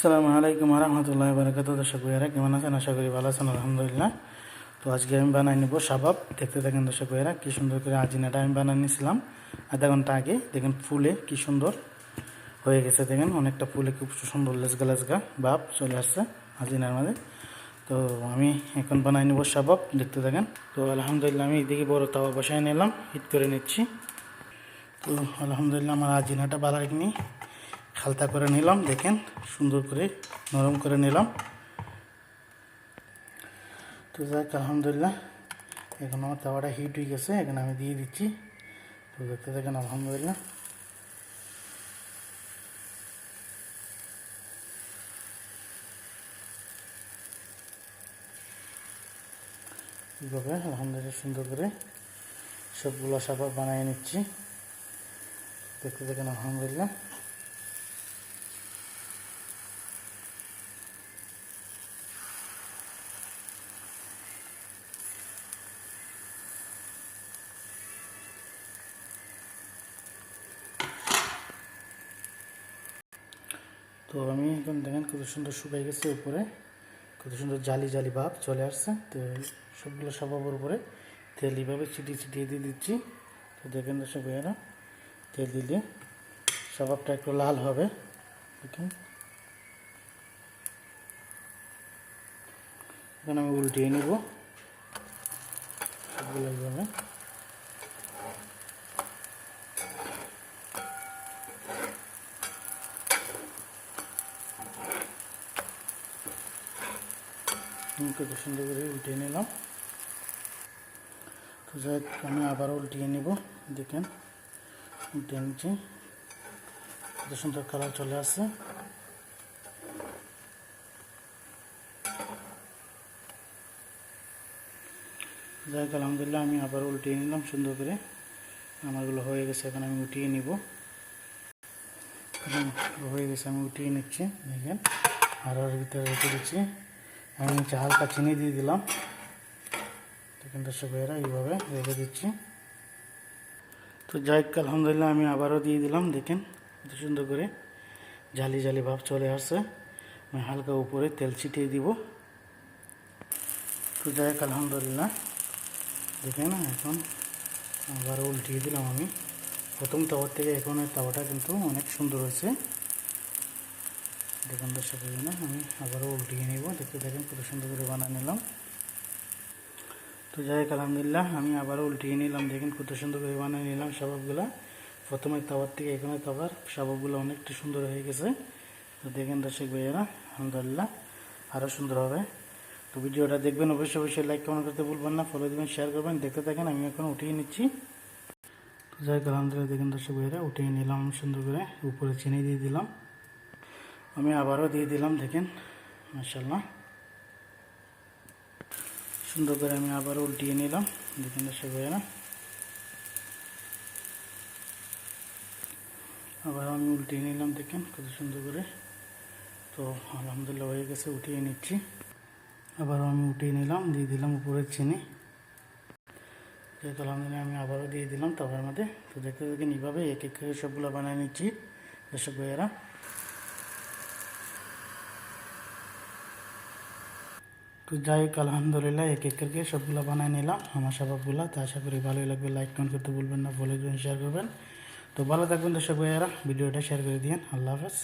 আসসালামু আলাইকুম রহমতুল্লাহ বারকাত দর্শক ভাইয়ারা, কেমন আছেন? আশা করি ভালো আছেন, আলহামদুলিল্লাহ। তো আজকে আমি বানাই নেব সাবাব দেখতে থাকেন দর্শক ভাইয়ারা, কী সুন্দর করে আজিনাটা আমি বানিয়ে নিয়েছিলাম আধা ঘণ্টা আগে, দেখেন ফুলে কি সুন্দর হয়ে গেছে, দেখেন। অনেকটা ফুলে খুব সুন্দর লেসগা লেসগা ভাব চলে আসছে আজিনার মাঝে। তো আমি এখন বানাই নেব সাবাব দেখতে থাকেন। তো আলহামদুলিল্লাহ, আমি এদিকে বড় তাওয়া বসায় নিলাম, হিট করে নিচ্ছি। তো আলহামদুলিল্লাহ, আমার আজিনাটা বাড়াই নিই খালতা করে নিলাম, দেখেন, সুন্দর করে নরম করে নিলাম। তো যাক আলহামদুলিল্লাহ, এখন আমার তাওয়াটা হিট হয়ে গেছে, এখন আমি দিয়ে দিচ্ছি। তো দেখতে দেখেন আলহামদুলিল্লাহ। এইভাবে আলহামদুলিল্লাহ সুন্দর করে সবগুলো সাপা বানিয়ে নিচ্ছি। দেখতে দেখেন আলহামদুলিল্লাহ। তো আমি এখন দেখেন কত সুন্দর শুকাই গেছে উপরে। কত সুন্দর জালি জালি ভাব চলে আসছে। তো সবগুলো সবাবের উপরে তেল এইভাবে ছিটিয়ে ছিটিয়ে দিয়ে দিচ্ছি। তো দেখেন দর্শক ভাইয়েরা, তেল দিলে সবাবটা একটু লাল হবে। দেখুন। এখন আমি উল্টিয়ে নেব। সবগুলো এইভাবে। কত সুন্দর করে উল্টিয়ে নিলাম। যাই আমি আবার উল্টিয়ে নেব, দেখেন। উল্টিয়ে নিচ্ছি। কত সুন্দর কালার চলে আসছে। যাই হোক, আলহামদুলিল্লাহ আমি আবার উল্টিয়ে নিলাম সুন্দর করে। আমারগুলো হয়ে গেছে, এখন আমি উঠিয়ে নিব। হয়ে গেছে, আমি উঠিয়ে নিচ্ছি, দেখেন। আর ভিতরে রেখে দিচ্ছি। আমি নিচে হালকা চিনি দিয়ে দিলাম। দেখেন দর্শক ভাইয়েরা, এইভাবে রেখে দিচ্ছি। তো যাই আলহামদুলিল্লাহ আমি আবারও দিয়ে দিলাম, দেখেন কত সুন্দর করে জালি জালি ভাব চলে আসছে। আমি হালকা উপরে তেল ছিটিয়ে দিব। তো যাই আলহামদুলিল্লাহ। দেখেন এখন আবারও উল্টিয়ে দিলাম আমি। প্রথম তাওয়ার থেকে এখন তাওয়াটা কিন্তু অনেক সুন্দর হয়েছে। দেখুন দর্শক আমি আবারও উল্টিয়ে নিব। দেখতে দেখেন কত সুন্দর করে বানিয়ে নিলাম। তো যাই আলহামদুলিল্লাহ, আমি আবারও উল্টিয়ে নিলাম। দেখেন কত সুন্দর করে বানিয়ে নিলাম সবাবগুলা প্রথমে তাওয়ার থেকে এখানে তাওয়ার সবাবগুলো অনেকটা সুন্দর হয়ে গেছে। তো দেখেন দর্শক ভাইয়েরা, আলহামদুলিল্লাহ, আরও সুন্দর হবে। তো ভিডিওটা দেখবেন, অবশ্যই অবশ্যই লাইক কমেন্ট করতে ভুলবেন না ফলো দেবেন শেয়ার করবেন। দেখতে থাকেন, আমি এখন উঠিয়ে নিচ্ছি। তো যাই আলহামদুলিল্লাহ, দেখেন দর্শক ভাইয়েরা, উঠিয়ে নিলাম সুন্দর করে। উপরে চিনি দিয়ে দিলাম। আমি আবারও দিয়ে দিলাম, দেখেন মাসাল্লাহ সুন্দর করে আমি আবারও উল্টিয়ে নিলাম, দেখেন, দর্শক ভাইয়েরা। আবার আমি উল্টিয়ে নিলাম, দেখেন, কত সুন্দর করে। তো, আলহামদুলিল্লাহ হয়ে গেছে, উঠিয়ে নিচ্ছি। আবারও আমি উঠিয়ে নিলাম, দিয়ে দিলাম উপরের চিনি। যেহেতু আলহামদুলিল্লাহ আমি আবারও দিয়ে দিলাম তারপর মধ্যে তো দেখতে দেখেন এইভাবে এক এক করে সবগুলো বানিয়ে নিচ্ছি, দর্শক ভাইয়েরা। তো যাই হোক আলহামদুলিল্লাহ, এক এক করে সবগুলো বানিয়ে নিলাম, আমার স্বভাবগুলো। তো আশা করি ভালোই লাগবে। লাইক কমেন্ট করতে বলবেন না দেবেন শেয়ার করবেন। তো ভালো থাকবেন দর্শক ভাইয়ারা, ভিডিওটা শেয়ার করে দিন আল্লাহ হাফেজ।